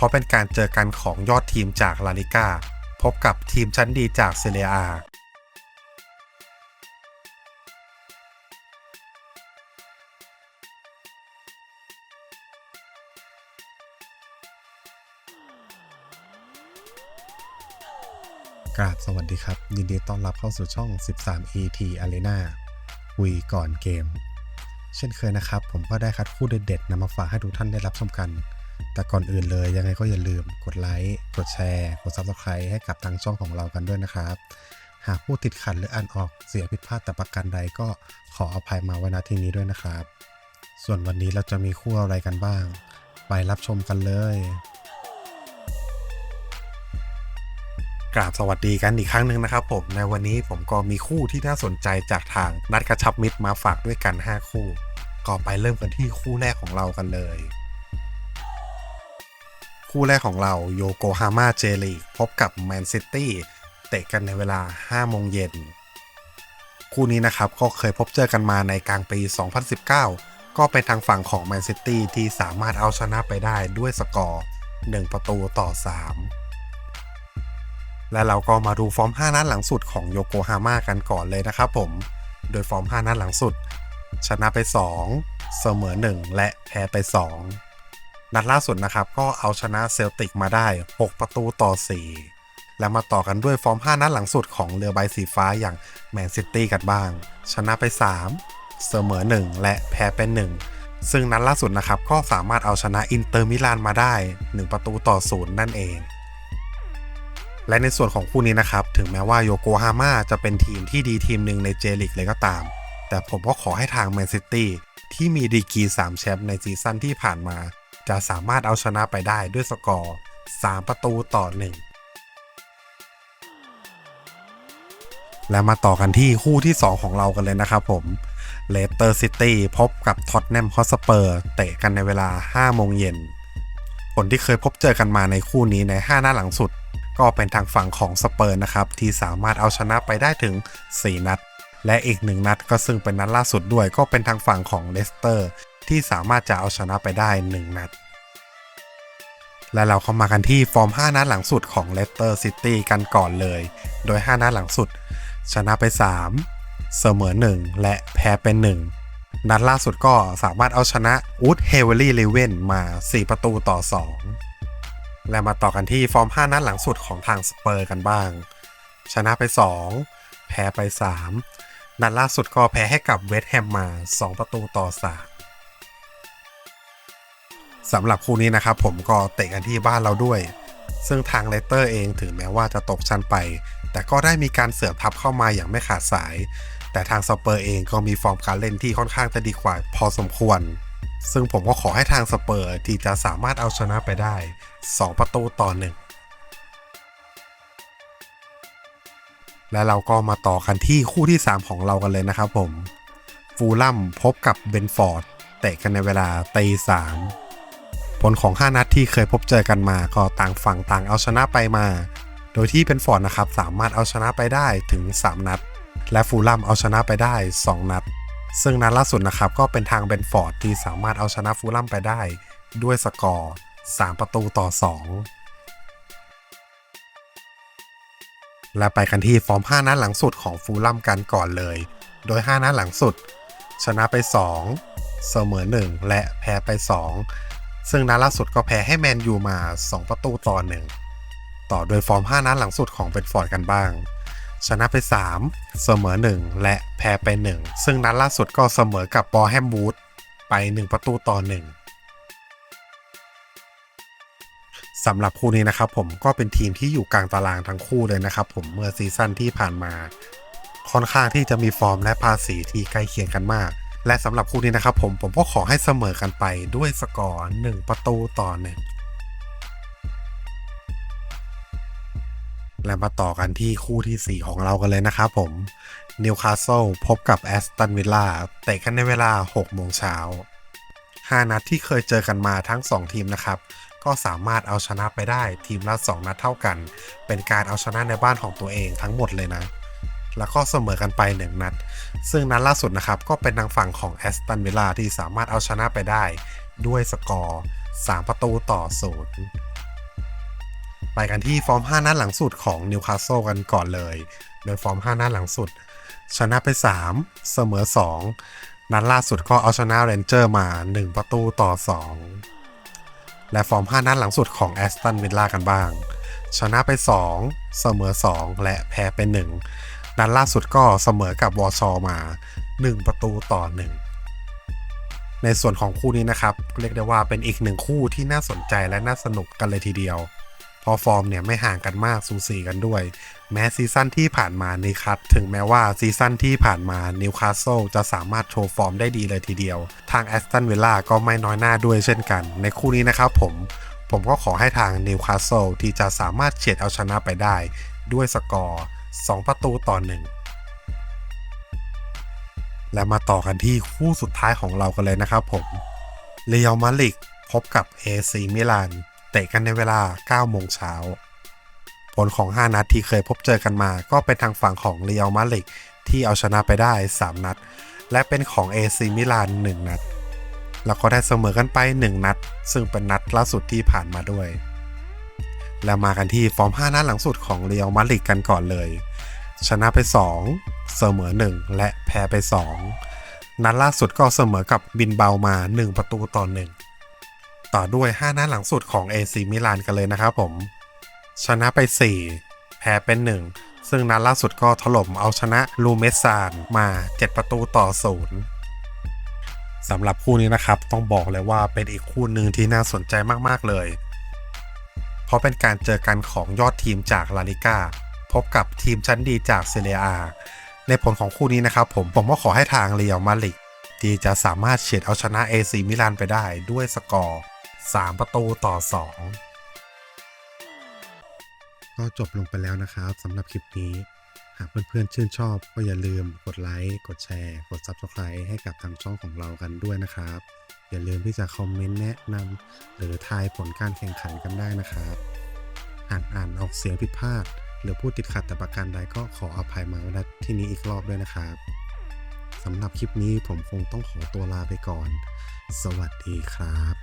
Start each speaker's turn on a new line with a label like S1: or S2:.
S1: เพราะเป็นการเจอกันของยอดทีมจากลาลิก้าพบกับทีมชั้นดีจากเซเรียอากราบสวัสดีครับ ยินดีต้อนรับเข้าสู่ช่อง 13 ET Arena คุยก่อนเกม เช่นเคยนะครับ ผมก็ได้คัดคู่เด็ดๆนำมาฝากให้ทุกท่านได้รับชมกัน แต่ก่อนอื่นเลยยังไงก็อย่าลืมกดไลค์กดแชร์กด Subscribe ให้กับทางช่องของเรากันด้วยนะครับ หากผู้ติดขัดหรืออ่านออกเสียผิดพลาดแต่ประการใดก็ขออภัยมาไว้ณที่นี้ด้วยนะครับ ส่วนวันนี้เราจะมีคู่อะไรกันบ้าง ไปรับชมกันเลยกราบสวัสดีกันอีกครั้งหนึ่งนะครับผมในวันนี้ผมก็มีคู่ที่น่าสนใจจากทางนัดกระชับมิตรมาฝากด้วยกัน 5 คู่ ก็ไปเริ่มกันที่คู่แรกของเรากันเลย คู่แรกของเราโยโกฮาม่าเจลีพบกับแมนซิตี้เตะกันในเวลา 5 โมงเย็น คู่นี้นะครับก็เคยพบเจอกันมาในกลางปี 2019 ก็เป็นทางฝั่งของแมนซิตี้ที่สามารถเอาชนะไปได้ด้วยสกอร์ 1 ประตูต่อ 3 และเราก็มาดูฟอร์ม 5 นัดหลังสุดของโยโกฮาม่ากันก่อนเลยนะครับผม โดยฟอร์ม 5 นัดหลังสุด ชนะไป 2 เสมอ 1 และแพ้ไป 2 นัดล่าสุดนะครับ ก็เอาชนะเซลติกมาได้ 6 ประตูต่อ 4 และมาต่อกันด้วยฟอร์ม 5 นัดหลังสุดของเรือใบสีฟ้าอย่างแมนซิตี้กันบ้าง ชนะไป 3 เสมอ 1 และแพ้ไป1ซึ่งนัดล่าสุดนะครับ ก็สามารถเอาชนะอินเตอร์มิลานมาได้ 1 ประตูต่อ 0 นั่นเองและในส่วนของคู่นี้นะครับ ถึงแม้ว่าโยโกฮาม่าจะเป็นทีมที่ดีทีมหนึ่งในเจลิกเลยก็ตาม แต่ผมก็ขอให้ทางแมนซิตี้ที่มีดีกี3แชมป์ในซีซั่นที่ผ่านมา จะสามารถเอาชนะไปได้ด้วยสกอร์ 3 ประตูต่อ 1 และมาต่อกันที่คู่ที่ 2 ของเรากันเลยนะครับผมเลสเตอร์ซิตี้พบกับท็อตแนมฮอสเปอร์เตะกันในเวลา 5 โมงเย็น ผลที่เคยพบเจอกันมาในคู่นี้ใน 5 หน้าหลังสุด ก็เป็นทางฝั่งของสเปอร์นะครับ ที่สามารถเอาชนะไปได้ถึง 4 นัด และอีกหนึ่งนัดก็ซึ่งเป็นนัดล่าสุดด้วยก็เป็นทางฝั่งของเลสเตอร์ ที่สามารถจะเอาชนะไปได้ 1 นัด และเราเข้ามากันที่ฟอร์ม 5 นัดหลังสุดของเลสเตอร์ซิตี้กันก่อนเลย โดย 5 นัดหลังสุด ชนะไป 3 เสมอ 1 และแพ้เป็น 1 นัดล่าสุดก็สามารถเอาชนะอูดเฮเวอรี่เลเวนมา 4 ประตูต่อ 2 และมาต่อกันที่ฟอร์ม 5 นัดหลังสุดของทางสเปอร์กันบ้าง ชนะไป 2 แพ้ไป 3นัดล่าสุดก็แพ้ให้กับเวสต์แฮมมา 2 ประตูต่อ 3 สำหรับคู่นี้นะครับผมก็เตะกันที่บ้านเราด้วย ซึ่งทางเลสเตอร์เองถึงแม้ว่าจะตกชั้นไป แต่ก็ได้มีการเสริมทัพเข้ามาอย่างไม่ขาดสาย แต่ทางสเปอร์เองก็มีฟอร์มการเล่นที่ค่อนข้างจะดีกว่าพอสมควร ซึ่งผมก็ขอให้ทางสเปอร์ที่จะสามารถเอาชนะไปได้ 2 ประตูต่อหนึ่งและเราก็มาต่อกันที่คู่ที่ 3 ของเรากันเลยนะครับผม ฟูลลัมพบกับเบนฟอร์ดเตะกันในเวลาตีสาม ผลของ 5 นัดที่เคยพบเจอกันมา ก็ต่างฝั่งต่างเอาชนะไปมา โดยที่เบนฟอร์ดนะครับสามารถเอาชนะไปได้ถึง 3 นัด และฟูลัมเอาชนะไปได้ 2 นัด ซึ่งนัดล่าสุดนะครับก็เป็นทางเบนฟอร์ดที่สามารถเอาชนะฟูลัมไปได้ ด้วยสกอร์ 3 ประตูต่อ 2และไปกันที่ฟอร์ม 5 นัดหลังสุดของฟูลลัมกันก่อนเลย โดย 5 นัดหลังสุด ชนะไป 2 เสมอ 1 และแพ้ไป 2 ซึ่งนัดล่าสุดก็แพ้ให้แมนยูมา 2 ประตูต่อ1ต่อโดยฟอร์ม 5นัดหลังสุดของเบนฟอร์ดกันบ้าง ชนะไป 3 เสมอ 1 และแพ้ไป 1 ซึ่งนัดล่าสุดก็เสมอกับบอแฮมบูธไป 1 ประตูต่อ 1สำหรับคู่นี้นะครับผมก็เป็นทีมที่อยู่กลางตารางทั้งคู่เลยนะครับผมเมื่อซีซั่นที่ผ่านมา ค่อนข้างที่จะมีฟอร์มและภาษีที่ใกล้เคียงกันมาก และสำหรับคู่นี้นะครับผมผมก็ขอให้เสมอกันไปด้วยสกอร์1ประตูต่อ1และมาต่อกันที่คู่ทีสี่ 4 ของเรากันเลยนะครับผมนิวคาสเซิลพบกับแอสตันวิลล่าเตะกันในเวลา 6 โมงเช้า 5 นัดที่เคยเจอกันมาทั้ง 2 ทีมนะครับ ก็สามารถเอาชนะไปได้ทีมละ 2 นัดเท่ากัน เป็นการเอาชนะในบ้านของตัวเองทั้งหมดเลยนะ แล้วก็เสมอกันไป 1 นัด ซึ่งนัดล่าสุดนะครับ ก็เป็นทางฝั่งของแอสตันวิลล่าที่สามารถเอาชนะไปได้ ด้วยสกอร์ 3 ประตูต่อศูนย์ไปกันที่ฟอร์ม 5 นัดหลังสุดของนิวคาสเซิลกันก่อนเลย โดยฟอร์ม 5 นัดหลังสุด ชนะไป 3 เสมอ 2 นัดล่าสุดก็เอาชนะเรนเจอร์มา 1 ประตูต่อ 2 และฟอร์ม 5 นัดหลังสุดของแอสตันวิลล่ากันบ้าง ชนะไป 2 เสมอ 2 และแพ้ไป 1 นัดล่าสุดก็เสมอกับวอชอมา 1 ประตูต่อ 1 ในส่วนของคู่นี้นะครับ เรียกได้ว่าเป็นอีกหนึ่งคู่ที่น่าสนใจและน่าสนุกกันเลยทีเดียว พอฟอร์มเนี่ยไม่ห่างกันมากสูสีกันด้วย แม้ซีซั่นที่ผ่านมานี่ครับถึงแม้ว่าซีซั่นที่ผ่านมานิวคาสเซิลจะสามารถโชว์ฟอร์มได้ดีเลยทีเดียว ทางแอสตันวิลล่าก็ไม่น้อยหน้าด้วยเช่นกัน ในคู่นี้นะครับผมผมก็ขอให้ทางนิวคาสเซิลที่จะสามารถเฉียดเอาชนะไปได้ ด้วยสกอร์ 2 ประตูต่อ1และมาต่อกันที่คู่สุดท้ายของเรากันเลยนะครับผมเรียวมาลิกพบกับ AC มิลานเตะกันในเวลา 9 โมงเช้า ผลของ 5 นัดที่เคยพบเจอกันมา ก็เป็นทางฝั่งของเรียวมาลิกที่เอาชนะไปได้ 3 นัด และเป็นของ AC มิลาน 1 นัด แล้วก็ได้เสมอกันไป 1 นัด ซึ่งเป็นนัดล่าสุดที่ผ่านมาด้วย แล้วมากันที่ฟอร์ม 5 นัดหลังสุดของเรียวมาลิกกันก่อนเลย ชนะไป 2 เสมอ 1 และแพ้ไป 2 นัดล่าสุดก็เสมอกับบินเบามา 1 ประตูต่อ 1 ต่อด้วย 5 นัดหลังสุดของ AC มิลานกันเลยนะครับผม ชนะไป 4 แพ้เป็น 1 ซึ่งนัดล่าสุดก็ถล่มเอาชนะลูเมซานมา 7 ประตูต่อ 0สำหรับคู่นี้นะครับ ต้องบอกเลยว่าเป็นอีกคู่หนึ่งที่น่าสนใจมาก ๆ เลย เพราะเป็นการเจอกันของยอดทีมจากลาลิก้าพบกับทีมชั้นดีจากเซเรียอาในผลของคู่นี้นะครับผมผมก็ขอให้ทางเรียวมาลิกที่จะสามารถเฉียดเอาชนะ AC มิลานไปได้ด้วยสกอร์ 3 ประตูต่อ 2 ก็จบลงไปแล้วนะครับสำหรับคลิปนี้ หากเพื่อนๆชื่นชอบก็อย่าลืมกดไลค์ กดแชร์ กด Subscribe ให้กับทางช่องของเรากันด้วยนะครับ อย่าลืมที่จะคอมเมนต์แนะนำหรือทายผลการแข่งขันกันได้นะครับหากอ่านออกเสียงผิดพลาด หรือพูดติดขัดแต่ประการใดก็ขออภัยมาณที่นี้อีกรอบด้วยนะครับสำหรับคลิปนี้ผมคงต้องขอตัวลาไปก่อน สวัสดีครับ